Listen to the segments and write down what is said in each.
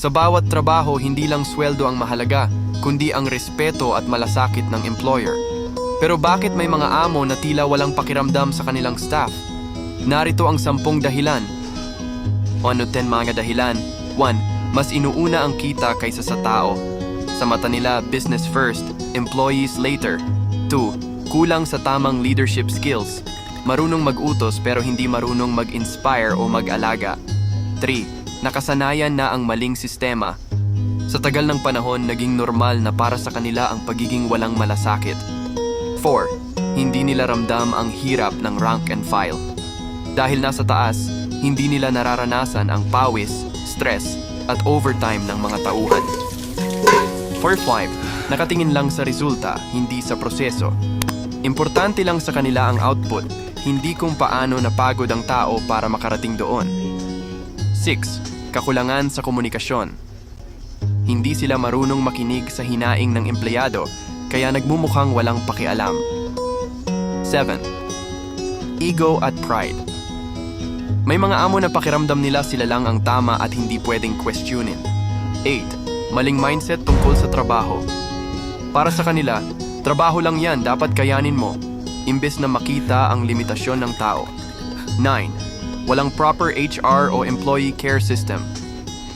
Sa bawat trabaho, hindi lang sweldo ang mahalaga, kundi ang respeto at malasakit ng employer. Pero bakit may mga amo na tila walang pakiramdam sa kanilang staff? Narito ang sampung dahilan. O ano ten mga dahilan? 1. Mas inuuna ang kita kaysa sa tao. Sa mata nila, business first, employees later. 2. Kulang sa tamang leadership skills. Marunong mag-utos pero hindi marunong mag-inspire o mag-alaga. 3. Nakasanayan na ang maling sistema. Sa tagal ng panahon, naging normal na para sa kanila ang pagiging walang malasakit. 4. Hindi nila ramdam ang hirap ng rank and file. Dahil nasa taas, hindi nila nararanasan ang pawis, stress, at overtime ng mga tauhan. 4-5. Nakatingin lang sa resulta, hindi sa proseso. Importante lang sa kanila ang output, hindi kung paano napagod ang tao para makarating doon. 6. Kakulangan sa komunikasyon. Hindi sila marunong makinig sa hinaing ng empleyado, kaya nagmumukhang walang pakialam. 7. Ego at pride. May mga amo na pakiramdam nila sila lang ang tama at hindi pwedeng questionin. 8. Maling mindset tungkol sa trabaho. Para sa kanila, trabaho lang yan, dapat kayanin mo, imbes na makita ang limitasyon ng tao. 9. Walang proper HR o employee care system.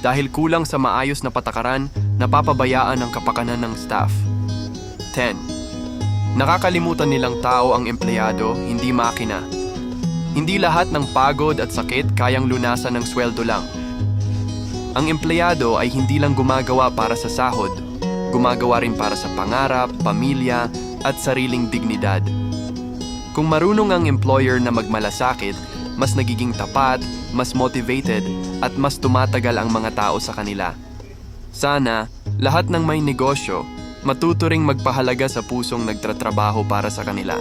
Dahil kulang sa maayos na patakaran, napapabayaan ang kapakanan ng staff. 10. Nakakalimutan nilang tao ang empleyado, hindi makina. Hindi lahat ng pagod at sakit kayang lunasan ng sweldo lang. Ang empleyado ay hindi lang gumagawa para sa sahod, gumagawa rin para sa pangarap, pamilya, at sariling dignidad. Kung marunong ang employer na magmalasakit, mas nagiging tapat, mas motivated, at mas tumatagal ang mga tao sa kanila. Sana, lahat ng may negosyo, matuturing magpahalaga sa pusong nagtatrabaho para sa kanila.